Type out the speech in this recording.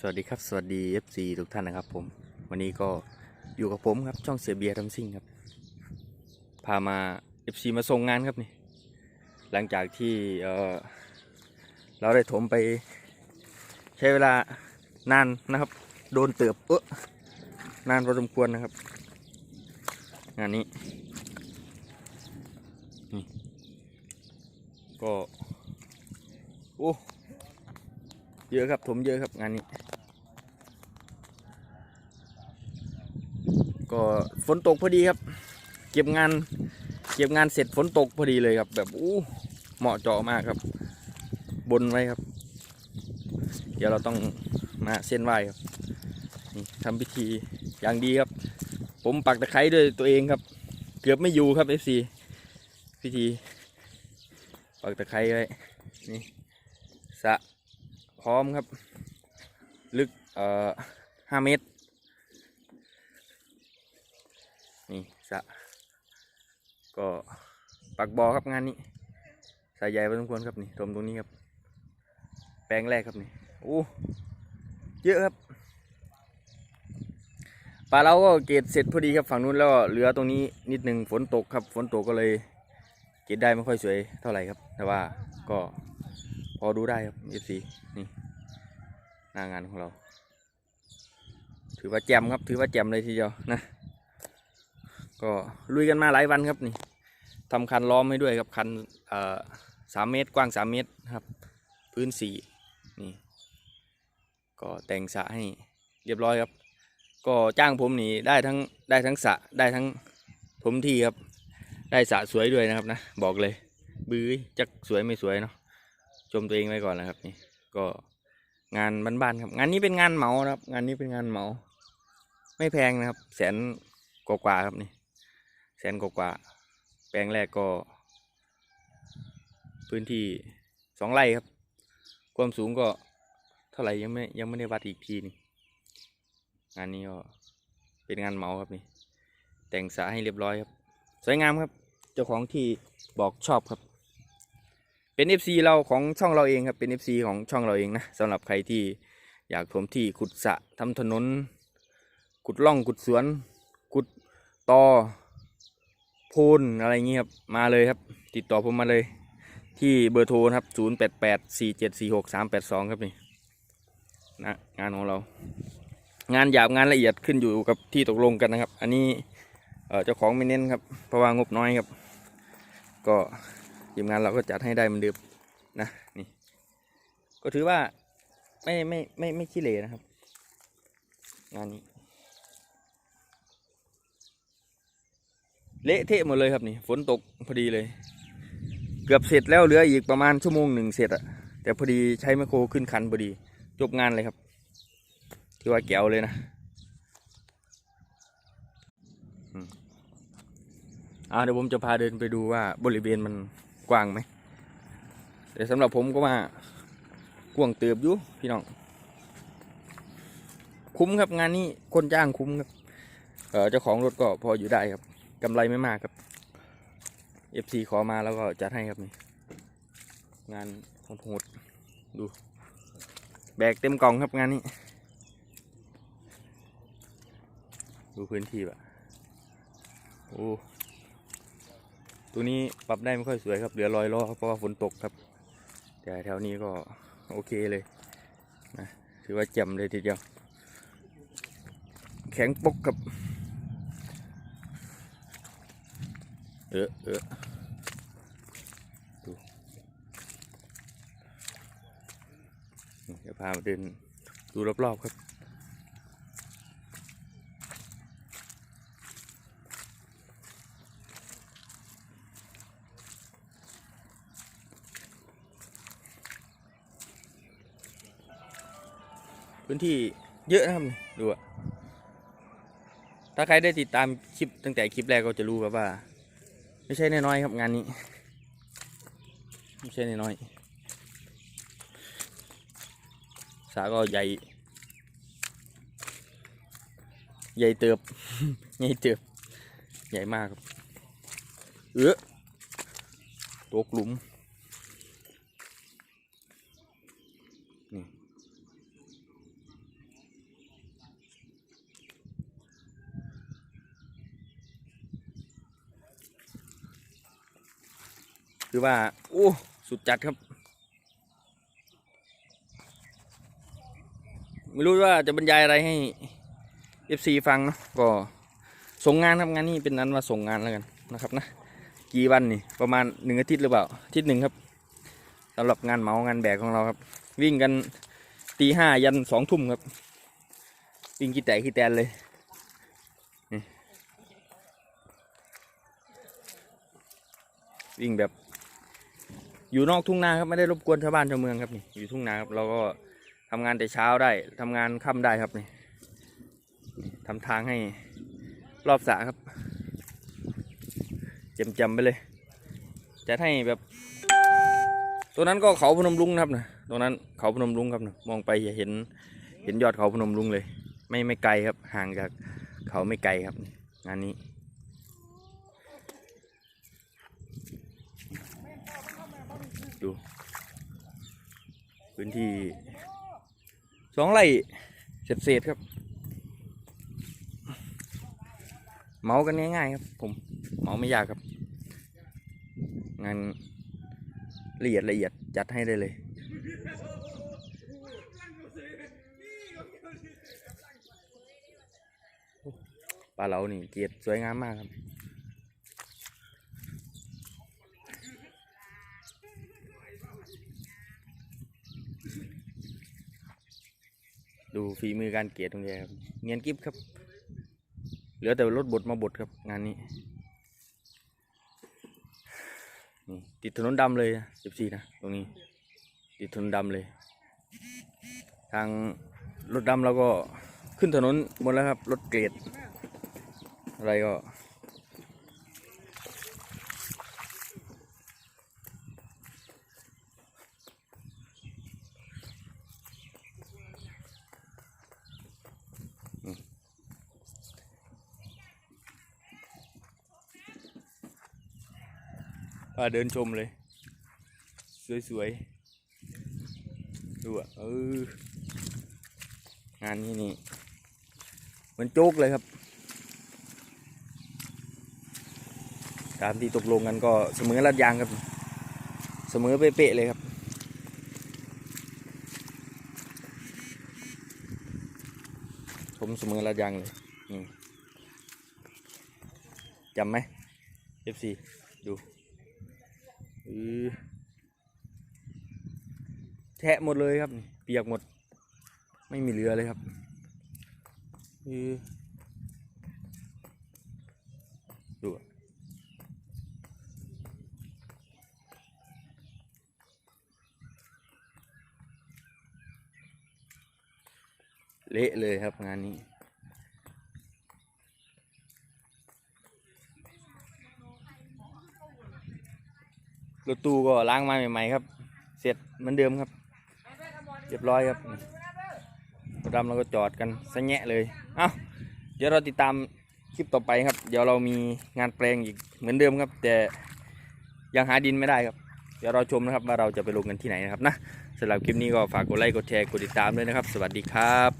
สวัสดีครับ สวัสดี FC ทุกท่านนะครับผม วันนี้ก็อยู่กับผมครับ ช่องเสียเบียร์ทำซิ่งครับ พามา FC มาส่งงานครับนี่ หลังจากที่เออเราได้ถมไปใช้เวลานานนะครับ โดนเติบเออนานพอสมควรนะครับ งานนี้นี่ก็ โอ้เยอะครับ ถมเยอะครับงานนี้ ก็ฝนตกพอดีครับ เก็บงาน เก็บงานเสร็จฝนตกพอดีเลยครับ แบบอู้เหมาะเจาะมากครับ บนไว้ครับ เดี๋ยวเราต้องมาเส้นไหว้ครับทำพิธีอย่างดีครับ ผมปักตะไคร้ด้วยตัวเองครับ เกือบไม่อยู่ครับ FC พิธี ปักตะไคร้ไว้นี่สะพร้อมครับ ลึกเอ่อห้าเมตร นี่สะก็ปักบอครับงานนี้สายใหญ่พอสมควรครับนี่ตมตรงนี้ครับ แปลงแรกครับนี่โอ้เยอะครับปลาเราก็เกตเสร็จพอดีครับฝั่งนู้นแล้วก็เหลือตรงนี้นิดหนึ่งฝนตกครับ ฝนตกก็เลย เกตได้ไม่ค่อยสวยเท่าไหร่ครับ แต่ว่าก็พอดูได้ครับ FC นี่หน้างานของเรา ถือว่าแจมครับถือว่าแจมเลยทีเดียวนะ ก็ลุยกันมาหลายวันครับนี่ทำคันล้อมให้ด้วยครับคันสามเมตรกว้างสามเมตรครับ พื้นสี่นี่ ก็แต่งสะให้เรียบร้อยครับ ก็จ้างผมนี่ได้ทั้งได้ทั้งสะได้ทั้งถมที่ครับ ได้สะสวยด้วยนะครับนะบอกเลย บื้อจักสวยไม่สวยเนาะชมตัวเองไว้ก่อนนะครับนี่ก็งานบ้านๆครับ งานนี้เป็นงานเหมานะครับ งานนี้เป็นงานเหมา ไม่แพงนะครับ แสนกว่าๆครับนี่ แสนกว่าแปลงแรกก็ พื้นที่สองไร่ครับ ความสูงก็เท่าไหร่ยังไม่ยังไม่ได้วัดอีกทีนี่งานนี้ก็เป็นงานเหมาครับนี่ แต่งสระให้เรียบร้อยครับ สวยงามครับ เจ้าของที่บอกชอบครับ เป็น FC เราของช่องเราเองครับเป็น FC ของช่องเราเองนะสำหรับใครที่อยากถมที่ขุดสะทำถนนขุดล่องขุดสวนขุดตอ พูนอะไรเงี้ยครับมาเลยครับ ติดต่อผมมาเลย ที่เบอร์โทรครับ0 8 8 4 7 4 6 3 8 2ครับนี่นะงานของเรา งานหยาบงานละเอียดขึ้นอยู่กับที่ตกลงกันนะครับ อันนี้เจ้าของไม่เน้นครับเพราะว่างบน้อยครับ ก็ทีมงานเราก็จัดให้ได้มือนเดิมนะนี่ ก็ถือว่าไม่ไม่ไม่ไม่ขี้เหร่นะครับ งานนี้ เละเทะหมดเลยครับนี่ ฝนตกพอดีเลย เกือบเสร็จแล้วเหลืออีกประมาณชั่วโมงหนึ่งเสร็จอะแต่พอดีใช้ไมโครขึ้นคันพอดี จบงานเลยครับถือว่าแก้วเลยนะอ่าเดี๋ยวผมจะพาเดินไปดูว่าบริเวณมันกว้างไหมแต่สำหรับผมก็ว่ากว้างเติบอยู่พี่น้อง คุ้มครับงานนี้คนจ้างคุ้มครับเจ้าของรถก็พออยู่ได้ครับ กำไรไม่มากครับ FC ขอมาแล้วก็จัดให้ครับนี่ งานของโหดดู แบกเต็มกล่องครับงานนี้ ดูพื้นที่แบบโอ้ตัวนี้ปรับได้ไม่ค่อยสวยครับ เหลือรอยล้อเพราะว่าฝนตกครับ แต่แถวนี้ก็โอเคเลยนะถือว่าแจ่มเลยทีเดียว แข็งปกครับ เออเออดูเดี๋ยวพามาเดินดูรอบๆครับพื้นที่เยอะนะครับดูอะถ้าใครได้ติดตามคลิปตั้งแต่คลิปแรกก็จะรู้ครับว่า ไม่ใช่น้อยๆครับงานนี้ ไม่ใช่น้อยๆสาก็ใหญ่ ใหญ่เติบ ใหญ่เติบ ใหญ่มากครับ เออตกหลุม คือว่าโอ้สุดจัดครับ ไม่รู้ว่าจะบรรยายอะไรให้ FC ฟังเนาะก็ส่งงานครับงานนี้เป็นนั้นว่าส่งงานแล้วกันนะครับนะกี่วันนี่ประมาณหนึ่งอาทิตย์หรือเปล่าอาทิตย์หนึ่งครับสำหรับงานเหมางานแบกของเราครับ วิ่งกันตีห้ายันสองทุ่มครับ วิ่งกี่แตกกี่แตนเลยวิ่งแบบ อยู่นอกทุ่งนาครับไม่ได้รบกวนชาวบ้านชาวเมืองครับนี่อยู่ทุ่งนาครับเราก็ทำงานแต่เช้าได้ทำงานค่ำได้ครับนี่นี่ทำทางให้รอบสระครับจมจำๆไปเลย จะให้แบบตัวนั้นก็เขาพนมรุ้งครับนะตรงนั้นเขาพนมรุ้งครับนะมองไปจะเห็นเห็นยอดเขาพนมรุ้งเลย ไม่ไม่ไกลครับห่างจากเขาไม่ไกลครับงานนี้ ดู พื้นที่สองไร่เศษๆครับ เมากันง่ายๆครับ ผมเมาไม่ยากครับ งานละเอียดละเอียดจัดให้ได้เลยปลาเหลานี่เกียรติสวยงามมากครับ ดูฝีมือการเกลียดตรงนี้ครับเนียนกิฟครับ เหลือแต่รถบดมาบดครับงานนี้นี่ติดถนนดำเลยสิบสี่นะตรงนี้ ติดถนนดำเลย ทางรถดำเราก็ขึ้นถนนหมดแล้วครับ รถเกรด อะไรก็ เดินชมเลย สวยๆ ดูอะเอองานนี้นี่เหมือนโจ๊กเลยครับ ตามที่ตกลงกันก็เสมอลัดยางครับ เสมอเป๊ะๆเลยครับผมเสมอลัดยางเลยจำไหม FC ดู แทะหมดเลยครับ เปียกหมด ไม่มีเหลือเลยครับดูเละเลยครับงานนี้ รถตู้ก็ล้างมาใหม่ๆครับ เสร็จเหมือนเดิมครับ เรียบร้อยครับรถดำเราก็จอดกันซะแงะเลย เอ้า เดี๋ยวเราติดตามคลิปต่อไปครับ เดี๋ยวเรามีงานแปลงอีกเหมือนเดิมครับ แต่ยังหาดินไม่ได้ครับ เดี๋ยวเราชมนะครับว่าเราจะไปลงกันที่ไหนนะครับนะสำหรับคลิปนี้ก็ฝากกดไลค์กดแชร์กดติดตามด้วยนะครับ สวัสดีครับ